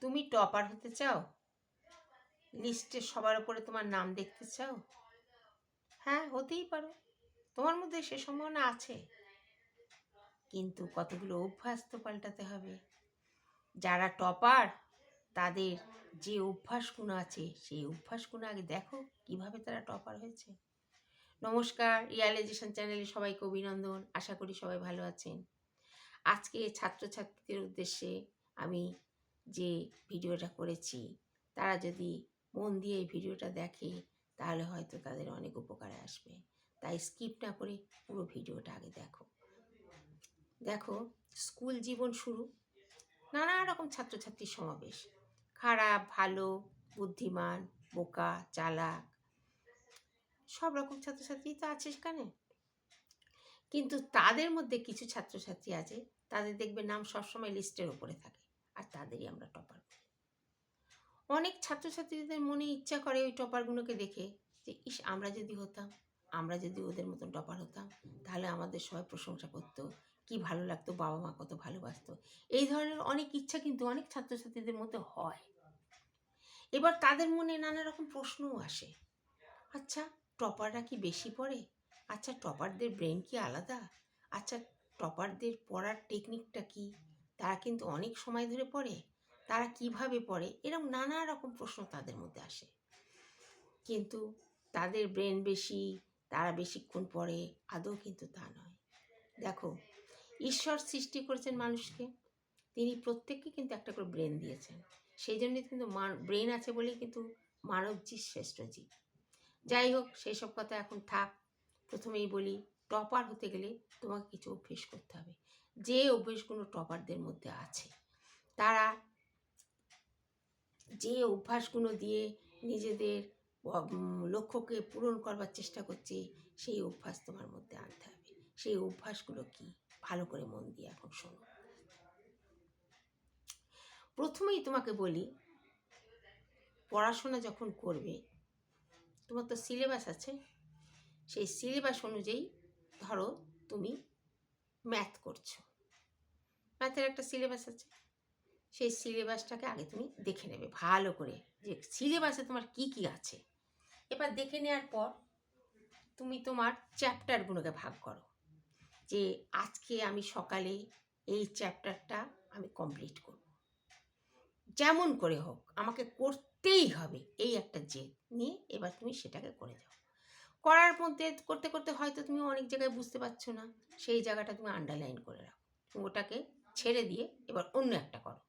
তুমি টপার হতে চাও? লিস্টে সবার উপরে তোমার নাম দেখতে চাও? হ্যাঁ হতেই পারো। তোমার মধ্যে সে সম্ভাবনা আছে। কিন্তু কতগুলো অভ্যাস তো পাল্টাতে হবে। যারা টপার, তাদের যে অভ্যাসগুলো আছে, সেই অভ্যাসগুলো আগে দেখো কীভাবে তারা টপার হয়েছে। নমস্কার, রিয়ালাইজেশন চ্যানেলে সবাইকে অভিনন্দন। আশা করি সবাই ভালো আছেন। আজকে ছাত্রছাত্রীদের উদ্দেশ্যে আমি যে ভিডিওটা করেছি, তারা যদি মন দিয়ে এই ভিডিওটা দেখে, তাহলে হয়তো তাদের অনেক উপকারে আসবে। তাই স্কিপ না করে পুরো ভিডিওটা আগে দেখো। দেখো, স্কুল জীবন শুরু, নানা রকম ছাত্রছাত্রীর সমাবেশ। খারাপ, ভালো, বুদ্ধিমান, বোকা, চালাক, সব রকম ছাত্রছাত্রী তো আছে সেখানে। কিন্তু তাদের মধ্যে কিছু ছাত্রছাত্রী আছে, তাদের দেখবে নাম সবসময় লিস্টের ওপরে থাকে। আর তাদেরই আমরা টপার করি। অনেক ছাত্রছাত্রীদের মনে ইচ্ছা করে ওই টপারগুলোকে দেখে যে, ইস, আমরা যদি হতাম, আমরা যদি ওদের মতন টপার হতাম, তাহলে আমাদের সবাই প্রশংসা করতো। কি ভালো লাগতো বাবা মা কত ভালোবাসতো। এই ধরনের অনেক ইচ্ছা কিন্তু অনেক ছাত্রছাত্রীদের মধ্যে হয়। এবার তাদের মনে নানা রকম প্রশ্নও আসে। আচ্ছা টপাররা কি বেশি পড়ে? আচ্ছা টপারদের ব্রেন কি আলাদা? আচ্ছা টপারদের পড়ার টেকনিকটা কি? তারা কিন্তু অনেক সময় ধরে পড়ে। তারা কীভাবে পড়ে? এরকম নানা রকম প্রশ্ন তাদের মধ্যে আসে। কিন্তু তাদের ব্রেন বেশি, তারা বেশিক্ষণ পড়ে, আদৌ কিন্তু তা নয়। দেখো, ঈশ্বর সৃষ্টি করেছেন মানুষকে। তিনি প্রত্যেককে কিন্তু একটা করে ব্রেন দিয়েছেন। সেই জন্যই কিন্তু ব্রেন আছে বলেই কিন্তু মানব জীব শ্রেষ্ঠ জীব। যাই হোক সেই সব কথা এখন থাক। প্রথমেই বলি, টপার হতে গেলে তোমাকে কিছু অভ্যেস করতে হবে। যে অভ্যেসগুলো টপারদের মধ্যে আছে, তারা যে অভ্যাসগুলো দিয়ে নিজেদের লক্ষ্যকে পূরণ করবার চেষ্টা করছে, সেই অভ্যাস তোমার মধ্যে আনতে হবে। সেই অভ্যাসগুলো কি? ভালো করে মন দিয়ে এখন শোনো। প্রথমেই তোমাকে বলি, পড়াশোনা যখন করবে, তোমার তো সিলেবাস আছে, সেই সিলেবাস অনুযায়ী ধরো তুমি ম্যাথ করছ। ম্যাথের একটা সিলেবাস আছে। সেই সিলেবাসটাকে আগে তুমি দেখে নেবে, ভালো করে। যে সিলেবাসে তোমার কি কি আছে। এবার দেখে নেওয়ার পর তুমি তোমার চ্যাপ্টারগুলোকে ভাগ করো। যে আজকে আমি সকালে এই চ্যাপ্টারটা আমি কমপ্লিট করব। যেমন করে হোক, আমাকে করতেই হবে এই একটা জেদ নিয়ে এবার তুমি সেটাকে করে যাও। করার মধ্যে করতে করতে হয়তো তুমি অনেক জায়গায় বুঝতে পারছ না। সেই জায়গাটা তুমি আন্ডারলাইন করে রাখো। ওটাকে ছেড়ে দিয়ে এবার অন্য একটা করো।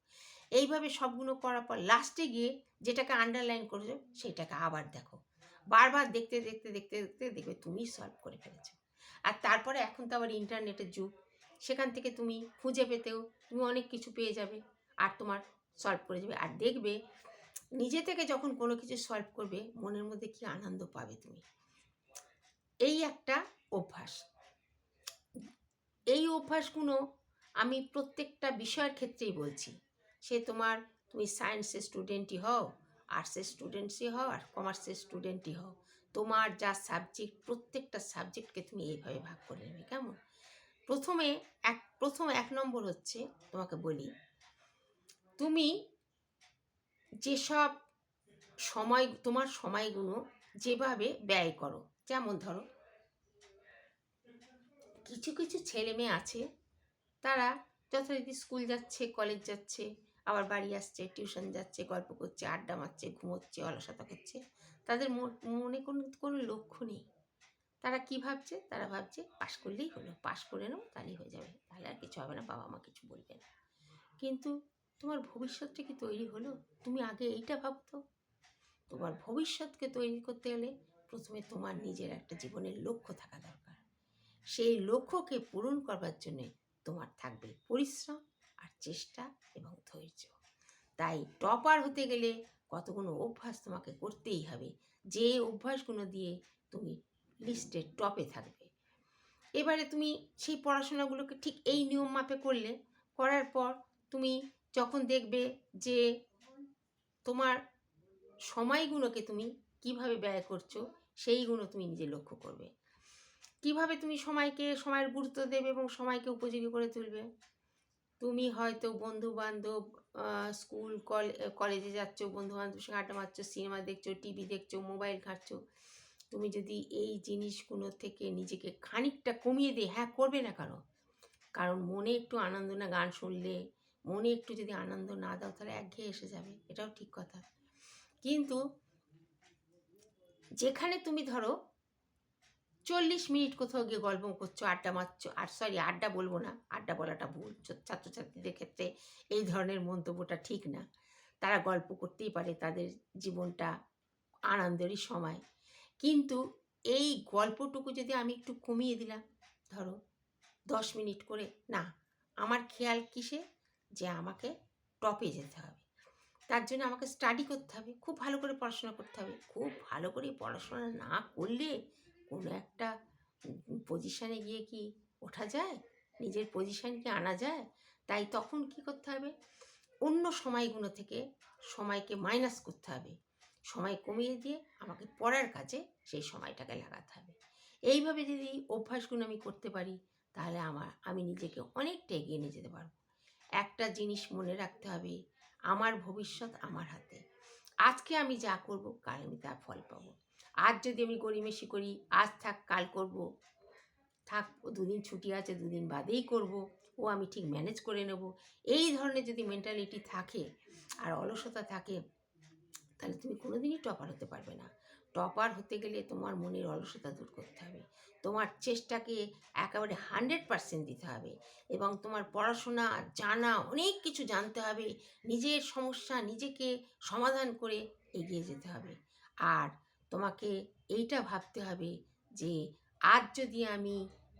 এইভাবে সবগুলো করার পর লাস্টে গিয়ে যেটাকে আন্ডারলাইন করেছ সেটাকে আবার দেখো। বারবার দেখতে দেখতে দেখতে দেখতে দেখবে তুমি সলভ করে ফেলেছো। আর তারপরে এখন তো আবার ইন্টারনেটের যুগ। সেখান থেকে তুমি খুঁজে পেতেও তুমি অনেক কিছু পেয়ে যাবে আর তোমার সলভ করে যাবে। আর দেখবে নিজে থেকে যখন কোনো কিছু সলভ করবে মনের মধ্যে কি আনন্দ পাবে তুমি। এই একটা অভ্যাস। এই অভ্যাসগুলো আমি প্রত্যেকটা বিষয়ের ক্ষেত্রেই বলছি। সে তোমার, তুমি সায়েন্সের স্টুডেন্টই হও আর্টসের স্টুডেন্টসই হও আর কমার্সের স্টুডেন্টই হও। তোমার যা সাবজেক্ট প্রত্যেকটা সাবজেক্টকে তুমি এইভাবে ভাগ করে নেবে, কেমন? প্রথমে এক, প্রথম এক নম্বর হচ্ছে তোমাকে বলি, তুমি যেসব সময়, তোমার সময়গুলো যেভাবে ব্যয় করো, যেমন ধরো, কিছু কিছু ছেলে মেয়ে আছে তারা যথারীতি স্কুল যাচ্ছে, কলেজ যাচ্ছে, আবার বাড়ি আসছে, টিউশন যাচ্ছে, গল্প করছে, আড্ডা মারছে, ঘুমোচ্ছে, অলসতা করছে। তাদের মন- কোনো কোনো লক্ষ্য নেই। তারা কি ভাবছে? তারা ভাবছে, পাশ করলেই হলো, পাশ করে নাও, তাহলেই হয়ে যাবে। তাহলে আর কিছু হবে না, বাবা মা কিছু বলবে না। কিন্তু তোমার ভবিষ্যৎটা কি তৈরি হলো? তুমি আগে এইটা ভাবতো? তোমার ভবিষ্যৎকে তৈরি করতে গেলে প্রথমে তোমার নিজের একটা জীবনের লক্ষ্য থাকা দরকার। সেই লক্ষ্যকে পূরণ করবার জন্যে তোমার থাকবে পরিশ্রম আর চেষ্টা এবং ধৈর্য। তাই টপার হতে গেলে কতগুলো অভ্যাস তোমাকে করতেই হবে। যে অভ্যাসগুলো দিয়ে তুমি লিস্টের টপে থাকবে। এবারে তুমি সেই পড়াশোনাগুলোকে ঠিক এই নিয়ম মাপে করলে, করার পর তুমি যখন দেখবে যে তোমার সময়গুলোকে তুমি কীভাবে ব্যয় করছ, সেইগুলো তুমি নিজে লক্ষ্য করবে। কীভাবে তুমি সময়কে, সময়ের গুরুত্ব দেবে এবং সময়কে উপযোগী করে তুলবে? তুমি হয়তো বন্ধু বান্ধব স্কুল, কল- কলেজে যাচ্ছ বন্ধু বান্ধবের সঙ্গে আড্ডা মারছো, সিনেমা দেখছ, টিভি দেখছ, মোবাইল ঘাঁটছো। তুমি যদি এই জিনিসগুলো থেকে নিজেকে খানিকটা কমিয়ে দিয়ে হ্যাঁ করবে না কারও কারণ মনে একটু আনন্দ না গান শুনলে, মনে একটু যদি আনন্দ না দাও, তাহলে একঘেয়ে এসে যাবে। এটাও ঠিক কথা। কিন্তু যেখানে তুমি ধরো চল্লিশ মিনিট কোথাও গিয়ে গল্প করছ, আড্ডা মারছো, আর সরি আড্ডা বলব না, আড্ডা বলাটা ভুল। ছাত্রছাত্রীদের ক্ষেত্রে এই ধরনের মন্তব্যটা ঠিক না। তারা গল্প করতেই পারে, তাদের জীবনটা আনন্দেরই সময়। কিন্তু এই গল্পটুকু যদি আমি একটু কমিয়ে দিলাম, ধরো দশ মিনিট করে, না, আমার খেয়াল কিসে? যে আমাকে টপে যেতে হবে। তার জন্য আমাকে স্টাডি করতে হবে, খুব ভালো করে পড়াশোনা করতে হবে। খুব ভালো করে পড়াশোনা না করলে কোনো একটা পজিশানে গিয়ে কি ওঠা যায়? নিজের পজিশান কি আনা যায়? তাই তখন কি করতে হবে? অন্য সময়গুলো থেকে সময়কে মাইনাস করতে হবে। সময় কমিয়ে দিয়ে আমাকে পড়ার কাজে সেই সময়টাকে লাগাতে হবে। এইভাবে যদি অভ্যাসগুলো আমি করতে পারি, তাহলে আমার, আমি নিজেকে অনেকটা এগিয়ে নিয়ে যেতে পারব। একটা জিনিস মনে রাখতে হবে, আমার ভবিষ্যৎ আমার হাতে। আজকে আমি যা করব, কাল আমি তার ফল পাবো। আজ যদি আমি গড়িমেশি করি, আজ থাক, কাল করব। থাক দুদিন ছুটি আছে, দুদিন বাদেই করব। ও আমি ঠিক ম্যানেজ করে নেব। এই ধরনের যদি মেন্টালিটি থাকে আর অলসতা থাকে, তাহলে তুমি কোনোদিনই টপার হতে পারবে না। টপার হতে গেলে তোমার মনের অলসতা দূর করতে হবে। তোমার চেষ্টাকে একেবারে হান্ড্রেড পার্সেন্ট দিতে হবে এবং তোমার পড়াশোনা, জানা, অনেক কিছু জানতে হবে। নিজের সমস্যা নিজেকে সমাধান করে এগিয়ে যেতে হবে। আর তোমাকে এইটা ভাবতে হবে যে আজ যদি আমি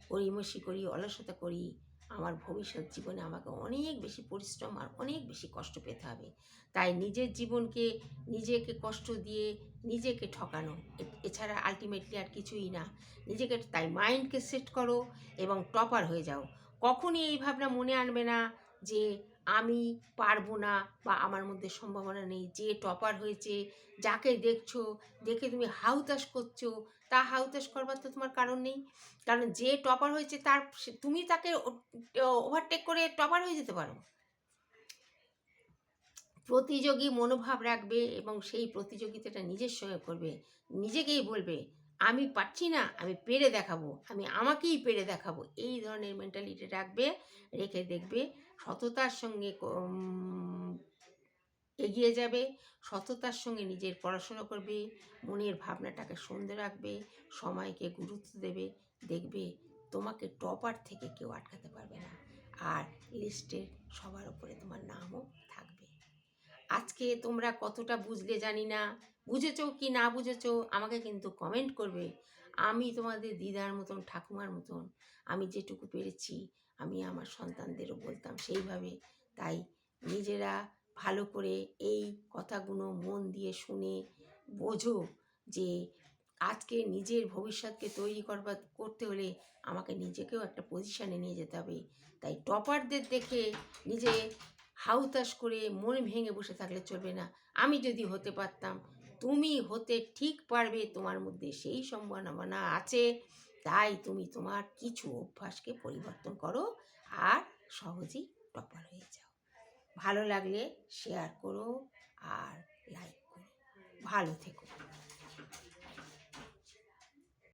গড়িমসি করি, অলসতা করি, আমার ভবিষ্যৎ জীবনে আমাকে অনেক বেশি পরিশ্রম আর অনেক বেশি কষ্ট পেতে হবে। তাই নিজের জীবনকে, নিজেকে কষ্ট দিয়ে নিজেকে ঠকানো এছাড়া আলটিমেটলি আর কিছুই না। নিজেকে, তাই মাইন্ডকে সেট করো এবং টপার হয়ে যাও। কখনই এই ভাবনা মনে আনবে না যে আমি পারব না বা আমার মধ্যে সম্ভাবনা নেই। যে টপার হয়েছে, যাকে দেখছ, দেখে তুমি হাউতাস করছ, তা হাউতাস করবার তো তোমার কারণ নেই। কারণ যে টপার হয়েছে, তার তুমি তাকে ওভারটেক করে টপার হয়ে যেতে পারো। প্রতিযোগী মনোভাব রাখবে এবং সেই প্রতিযোগিতাটা নিজের সঙ্গে করবে। নিজেকেই বলবে, আমি পারছি না, আমি পেরে দেখাবো, আমি আমাকেই পেরে দেখাবো। এই ধরনের মেন্টালিটি রাখবে, রেখে দেখবে। সততার সঙ্গে এগিয়ে যাবে, সততার সঙ্গে নিজের পড়াশোনা করবে, মনের ভাবনাটাকে সুন্দর রাখবে, সময়কে গুরুত্ব দেবে, দেখবে তোমাকে টপার থেকে কেউ আটকাতে পারবে না। আর লিস্টের সবার উপরে তোমার নামও থাকবে। আজকে তোমরা কতটা বুঝলে জানি না। বুঝেছ কি না বুঝেছ আমাকে কিন্তু কমেন্ট করবে। আমি তোমাদের দিদার মতন, ঠাকুমার মতন, আমি যেটুকু পেরেছি আমি আমার সন্তানদেরও বলতাম সেইভাবে। তাই নিজেরা ভালো করে এই কথাগুলো মন দিয়ে শুনে বোঝো যে আজকে নিজের ভবিষ্যৎকে তৈরি করবার, করতে হলে আমাকে নিজেকেও একটা পজিশানে নিয়ে যেতে হবে। তাই টপারদের দেখে নিজে হাউতাস করে মন ভেঙে বসে থাকলে চলবে না। আমি যদি হতে পারতাম, তুমি হতে ঠিক পারবে, তোমার মধ্যে সেই সম্ভাবনা আছে। তাই তুমি তোমার কিছু অভ্যাসকে পরিবর্তন করো আর সহজেই টপার হয়ে যাও। ভালো লাগলে শেয়ার করো আর লাইক করো। ভালো থেকো।